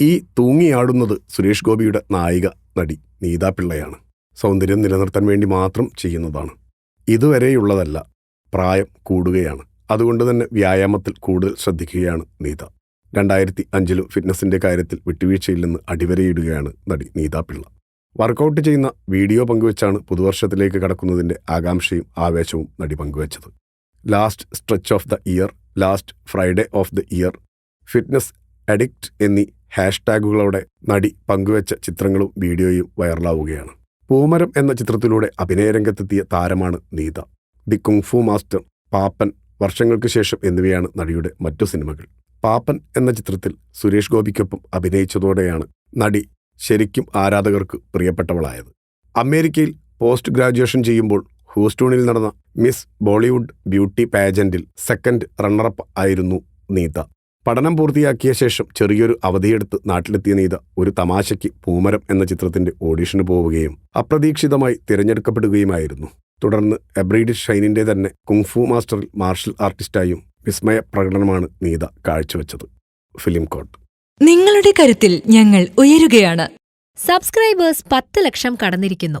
ഈ തൂങ്ങിയാടുന്നത് സുരേഷ് ഗോപിയുടെ നായിക നടി നീതാ പിള്ളയാണ്. സൗന്ദര്യം നിലനിർത്താൻ വേണ്ടി മാത്രം ചെയ്യുന്നതാണ്. ഇതുവരെയുള്ളതല്ല പ്രായം കൂടുകയാണ്. അതുകൊണ്ട് തന്നെ വ്യായാമത്തിൽ കൂടുതൽ ശ്രദ്ധിക്കുകയാണ് നീത. രണ്ടായിരത്തി അഞ്ചിലും ഫിറ്റ്നസിന്റെ കാര്യത്തിൽ വിട്ടുവീഴ്ചയില്ലെന്ന് അടിവരയിടുകയാണ് നടി നീതാ പിള്ള. വർക്കൗട്ട് ചെയ്യുന്ന വീഡിയോ പങ്കുവച്ചാണ് പുതുവർഷത്തിലേക്ക് കടക്കുന്നതിന്റെ ആകാംക്ഷയും ആവേശവും നടി പങ്കുവച്ചത്. Last stretch of the year last Friday of the year fitness addict എന്നീ ഹാഷ്ടാഗുകളോടെ നടി പങ്കുവച്ച ചിത്രങ്ങളും വീഡിയോയും വൈറലാവുകയാണ്. പൂമരം എന്ന ചിത്രത്തിലൂടെ അഭിനയരംഗത്തെത്തിയ താരമാണ് Neeta. The kung fu master Paappan വർഷങ്ങൾക്ക് ശേഷം എന്നിവയാണ് നടിയുടെ മറ്റു സിനിമകൾ. പാപ്പൻ എന്ന ചിത്രത്തിൽ സുരേഷ് ഗോപിക്കൊപ്പം അഭിനയിച്ചതോടെയാണ് നടി ശരിക്കും ആരാധകർക്ക് പ്രിയപ്പെട്ടവളായത്. അമേരിക്കയിൽ പോസ്റ്റ് ഗ്രാജുവേഷൻ ചെയ്യുമ്പോൾ ഹൂസ്റ്റണിൽ നടന്ന മിസ് ബോളിവുഡ് ബ്യൂട്ടി പാജന്റിൽ സെക്കൻഡ് റണ്ണറപ്പ് ആയിരുന്നു നീത. പഠനം പൂർത്തിയാക്കിയ ശേഷം ചെറിയൊരു അവധിയെടുത്ത് നാട്ടിലെത്തിയ നീത ഒരു തമാശയ്ക്ക് പൂമരം എന്ന ചിത്രത്തിന്റെ ഓഡിഷന് പോവുകയും അപ്രതീക്ഷിതമായി തിരഞ്ഞെടുക്കപ്പെടുകയുമായിരുന്നു. തുടർന്ന് എബ്രീഡ് ഷൈനിന്റെ തന്നെ കുങ്ഫു മാസ്റ്ററിൽ മാർഷൽ ആർട്ടിസ്റ്റായും വിസ്മയ പ്രകടനമാണ് നീത കാഴ്ചവെച്ചത്. ഫിലിം കോട്ട് നിങ്ങളുടെ കരുത്തിൽ ഞങ്ങൾ ഉയരുകയാണ്. സബ്സ്ക്രൈബേഴ്സ് പത്ത് ലക്ഷം കടന്നിരിക്കുന്നു.